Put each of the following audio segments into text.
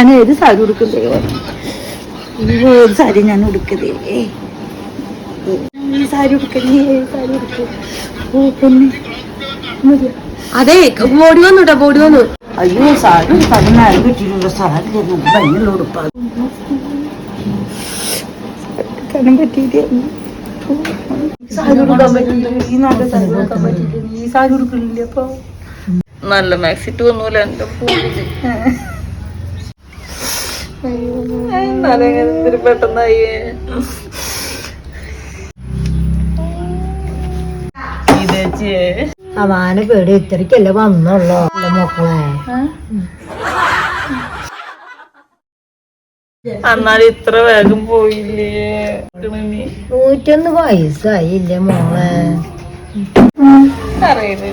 ഞാൻ ഏത് സാരി ഉടുക്കും ഏത് സാരി ഞാൻ ഉടുക്കതേ സാരി ഉടുക്കണേ ഏത് സാരി ഉടുക്കും ഓ പൊന്നെ. മതി. അതെ ബോഡി വന്നു കേട്ടോ ബോഡി വന്നു. അയ്യോ സാരി ഞാൻ കിട്ടിയില്ല സാരി ഭയങ്കര ഉടുപ്പാണ് നല്ല മാക്സിറ്റ് വന്നൂല എന്റെ പെട്ടെന്നായി? അവാനെ പേടി ഇത്രക്കല്ലേ വന്നുള്ളോ മക്കളെ? എന്നാൽ ഇത്ര വേഗം പോയില്ലേ? നൂറ്റൊന്ന് വയസ്സായില്ലേ മോളെ? അറിയില്ലേ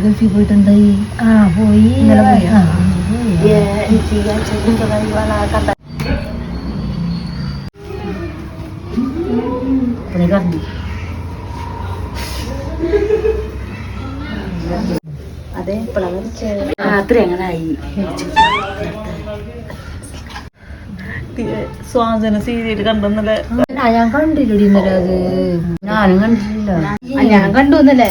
ഗൾഫിൽ പോയിട്ടുണ്ടായി ആ. പോയി അതെ രാത്രി അങ്ങനെ ആയി സ്വാതന്ത്ര്യ സീരിയൽ കണ്ടെന്നല്ലേ ആ, ഞാൻ കണ്ടില്ലടി ഇന്നലെ അത്. ഞാനും കണ്ടിട്ടില്ല. ഞാൻ കണ്ടു എന്നല്ലേ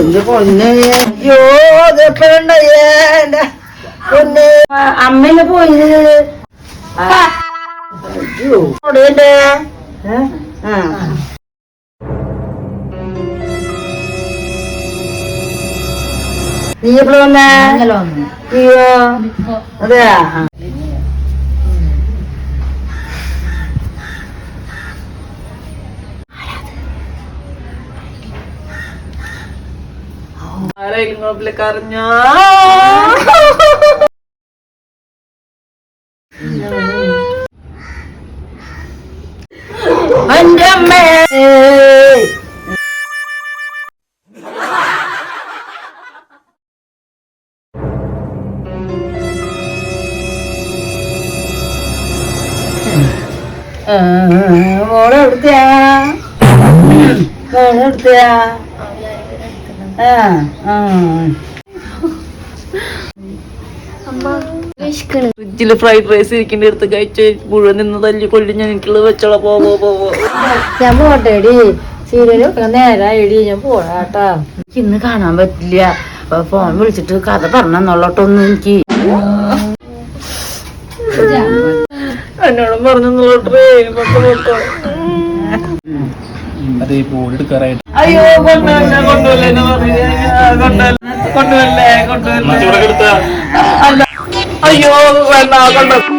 എന്റെ പൊന്നെ അയ്യോ അമ്മയിലെ പോയത് ആ. നീ എപ്പോഴും വന്നേ അയ്യോ അതെയാ? ആ. ആരായാലും കുഴപ്പമില്ല കരഞ്ഞാ എന്റെ അമ്മേ. മോളെ എവിടുത്തെയാ? മോളെ എവിടുത്തെയാ? ആ ആ. ഫ്രിഡ്ജിൽ ഫ്രൈഡ് റൈസ് ഇരിക്കേണ്ട അടുത്ത് കഴിച്ച് മുഴുവൻ നിന്ന് തല്ലി കൊല്ലി ഞാൻ എനിക്കുള്ള വെച്ചോളാം. പോ പോ പോ പോ. ഞാൻ പോട്ടെ എടി. സീരിയൽ നേരായി എടി. ഞാൻ പോടാട്ടാ എനിക്ക് ഇന്ന് കാണാൻ പറ്റില്ല. ഫോൺ വിളിച്ചിട്ട് കഥ പറഞ്ഞോട്ടൊന്നും എനിക്ക്. എന്നോടും പറഞ്ഞു ട്രെയിൻ പൊക്കോ അതെ ബോർഡ് എടുക്കാറായിട്ട്. അയ്യോ കൊണ്ടുവല്ലേ കൊണ്ടുവല്ലേ കൊണ്ടുവല്ലേ കൊണ്ടുവല്ലേ അല്ല. അയ്യോ വേണ്ട കൊണ്ടു